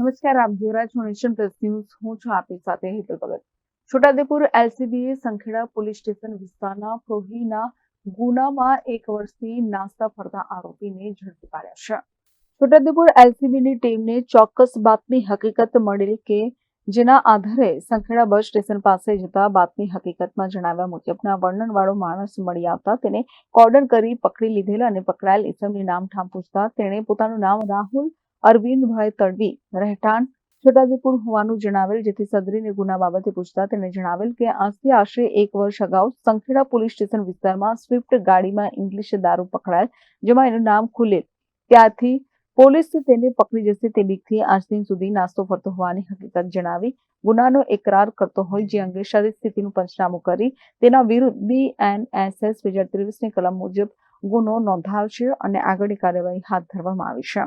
નમસ્કાર, આપ જોઈ છો નેશન પ્લસ ન્યૂઝ. હું છું આપની સાથે હેતલ ભગત. છોટાદેપુર એલસીબીએ સંખેડા પોલીસ સ્ટેશન વિસ્તારના પ્રોહીના ગુનામાં એક વર્ષથી નાસ્તા ફરતા આરોપીને ઝડપી પાડ્યા છે. છોટાદેપુર એલસીબીની ટીમને ચોક્કસ બાતમી હકીકત મળેલ કે જેના આધારે સંખેડા બસ સ્ટેશન પાસે જતા બાતમી હકીકતમાં જણાવ્યા મુજબના વર્ણનવાળો માણસ મળી આવતા તેને કોર્ડર કરી પકડી લીધેલ અને પકડાયેલ ઇસમની નામ ઠામ પૂછતા તેણે પોતાનું નામ રાહુલ અરવિંદભાઈ તડવી રહેઠાણ છોટાઉદેપુર હોવાનું જણાવેલ, જેથી સદરીને ગુના બાબતે પૂછતા તેણે જણાવેલ કે આજથી આશરે એક વર્ષ અગાઉ સંખેડા પોલીસ સ્ટેશન વિસ્તારમાં સ્વિફ્ટ ગાડીમાં ઇંગ્લિશ દારૂ પકડાયેલ જેમાં એનું નામ ખુલેલ. ત્યારથી પોલીસ તેને પકડી જશે તે બીકથી આજ દિન સુધી નાસ્તો ફરતો હોવાની હકીકત જણાવી ગુનાનો એકરાર કરતો હોય, જે અંગે શરીર સ્થિતિનું પંચનામું કરી તેના વિરુદ્ધ બીએનએસએસ બે હજાર ત્રેવીસની કલમ મુજબ ગુનો નોંધાયો છે અને આગળની કાર્યવાહી હાથ ધરવામાં આવી છે.